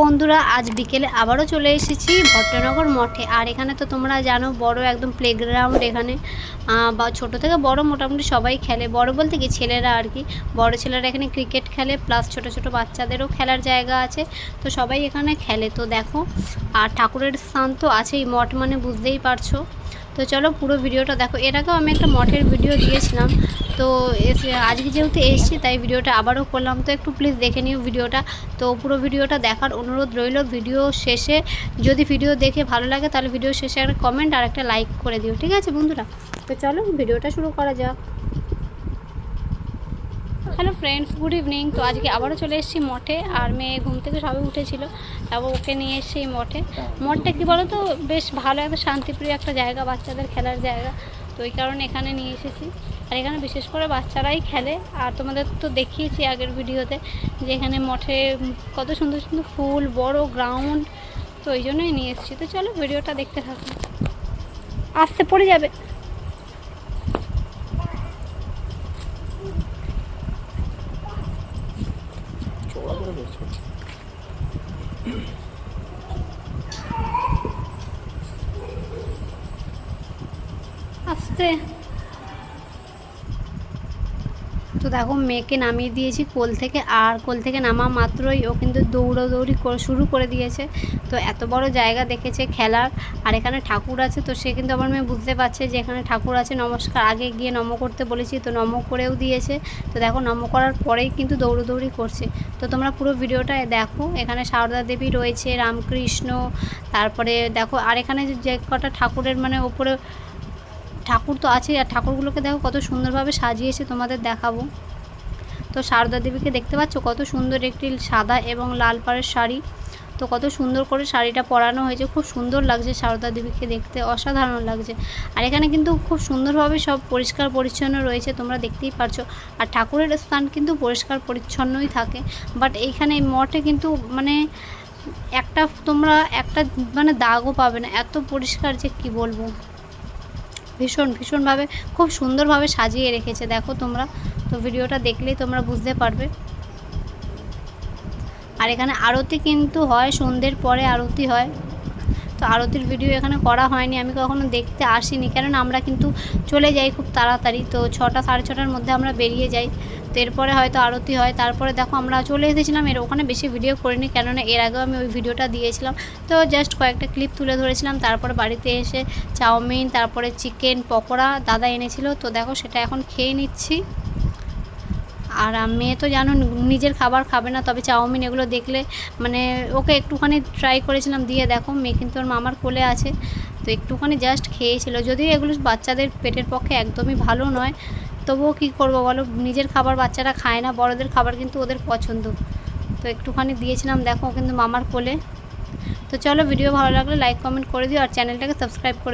বন্ধুরা, আজ বিকেলে আবারও চলে এসেছি ভট্টনগর মঠে। আর এখানে তো তোমরা জানো, বড় একদম প্লেগ্রাউন্ড এখানে। বা ছোট থেকে বড় মোটামুটি সবাই খেলে। বড় বলতে কি, ছেলেরা আর কি। বড় ছেলেরা এখানে ক্রিকেট খেলে প্লাস ছোট ছোট বাচ্চাদেরও খেলার জায়গা আছে। তো সবাই এখানে খেলে। তো দেখো, আর ঠাকুরের স্থান তো আছেই মঠ মানে বুঝতেই পারছ। তো চলো পুরো ভিডিওটা দেখো। এর আগেও আমি একটা মঠের ভিডিও দিয়েছিলাম। তো আজকে যেহেতু এসছি, তাই ভিডিওটা আবারও করলাম। তো একটু প্লিজ দেখে নিও ভিডিওটা। তো পুরো ভিডিওটা দেখার অনুরোধ রইল। ভিডিও শেষে যদি ভিডিও দেখে ভালো লাগে, তাহলে ভিডিও শেষে একটা কমেন্ট আর একটা লাইক করে দিও, ঠিক আছে বন্ধুরা? তো চলো ভিডিওটা শুরু করা যাক। Hello friends, good evening. তো আজকে আবারও চলে এসেছি মঠে, আর মেয়ে ঘুম থেকে সবে উঠেছিল, তারপর ওকে নিয়ে এসেছি মঠে। মঠটা কী বলো তো বেশ ভালো একটা শান্তিপ্রিয় একটা জায়গা, বাচ্চাদের খেলার জায়গা। তো ওই কারণে এখানে নিয়ে এসেছি। আর এখানে বিশেষ করে বাচ্চারাই খেলে। আর তোমাদের তো দেখিয়েছি আগের ভিডিওতে যে এখানে মঠে কত সুন্দর সুন্দর ফুল, বড় গ্রাউন্ড, তো ওই জন্যই নিয়ে এসেছি। তো চলো ভিডিওটা দেখতে থাকুন আসতে পড়ে যাবে। আসতে তো দেখো, মেয়েকে নামিয়ে দিয়েছি কোল থেকে, আর কোল থেকে নামা মাত্রই ও কিন্তু দৌড়াদৌড়ি শুরু করে দিয়েছে। তো এত বড় জায়গা দেখেছে খেলার, আর এখানে ঠাকুর আছে, তো সে কিন্তু আমার মেয়ে বুঝতে পারছে যে এখানে ঠাকুর আছে, নমস্কার। আগে গিয়ে নম করতে বলেছি, তো নম করেও দিয়েছে। তো দেখো, নম করার পরেই কিন্তু দৌড়োদৌড়ি করছে। তো তোমরা পুরো ভিডিওটা দেখো, এখানে সারদা দেবী রয়েছে, রামকৃষ্ণ, তারপরে দেখো, আর এখানে যে কটা ঠাকুরের মানে ওপরে ঠাকুর তো আছে আর ঠাকুরগুলোকে দেখো কত সুন্দরভাবে সাজিয়েছে, তোমাদের দেখাবো। তো সারদা দেবীকে দেখতে পাচ্ছ? কত সুন্দর একটি সাদা এবং লাল পাড়ের শাড়ি। তো কত সুন্দর করে শাড়িটা পরানো হয়েছে, খুব সুন্দর লাগছে সারদা দেবীকে দেখতে, অসাধারণ লাগছে। আর এখানে কিন্তু খুব সুন্দরভাবে সব পরিষ্কার পরিচ্ছন্ন রয়েছে, তোমরা দেখতেই পারছ। আর ঠাকুরের স্থান কিন্তু পরিষ্কার পরিচ্ছন্নই থাকে। বাট এইখানে মঠে কিন্তু মানে একটা তোমরা একটা মানে দাগও পাবে না, এত পরিষ্কার যে কি বলব। ভীষণ, ভীষণভাবে, খুব সুন্দরভাবে সাজিয়ে রেখেছে। দেখো তোমরা, তো ভিডিওটা দেখলেই তোমরা বুঝতে পারবে। আর এখানে আরতি কিন্তু হয়, সন্ধ্যের পরে আরতি হয়। তো আরতির ভিডিও এখানে করা হয়নি, আমি কখনো দেখতে আসিনি। কেননা আমরা কিন্তু চলে যাই খুব তাড়াতাড়ি, তো ছটা সাড়ে ছটার মধ্যে আমরা বেরিয়ে যাই। তো এরপরে হয়তো আরতি হয়, তারপরে দেখো আমরা চলে এসেছিলাম, এর ওখানে বেশি ভিডিও করিনি, কেননা এর আগেও আমি ওই ভিডিওটা দিয়েছিলাম। তো জাস্ট কয়েকটা ক্লিপ তুলে ধরেছিলাম, তারপরে বাড়িতে এসে চাউমিন, তারপরে চিকেন পকোড়া দাদা এনেছিল, তো দেখো সেটা এখন খেয়ে নিচ্ছি। আর মেয়ে তো জানো নিজের খাবার খাবে না, তবে চাউমিন এগুলো দেখলে মানে ওকে একটুখানি ট্রাই করেছিলাম দিয়ে দেখো, মেয়ে কিন্তু ওর মামার কোলে আছে, তো একটুখানি জাস্ট খেয়েছিল। যদিও এগুলো বাচ্চাদের পেটের পক্ষে একদমই ভালো নয়, তবুও কী করব বলো? নিজের খাবার বাচ্চারা খায় না, বড়দের খাবার কিন্তু ওদের পছন্দ। তো একটুখানি দিয়েছিলাম, দেখো কিন্তু মামার কোলে। তো চলো ভিডিও ভালো লাগলে লাইক কমেন্ট করে দিও, আর চ্যানেলটাকে সাবস্ক্রাইব করে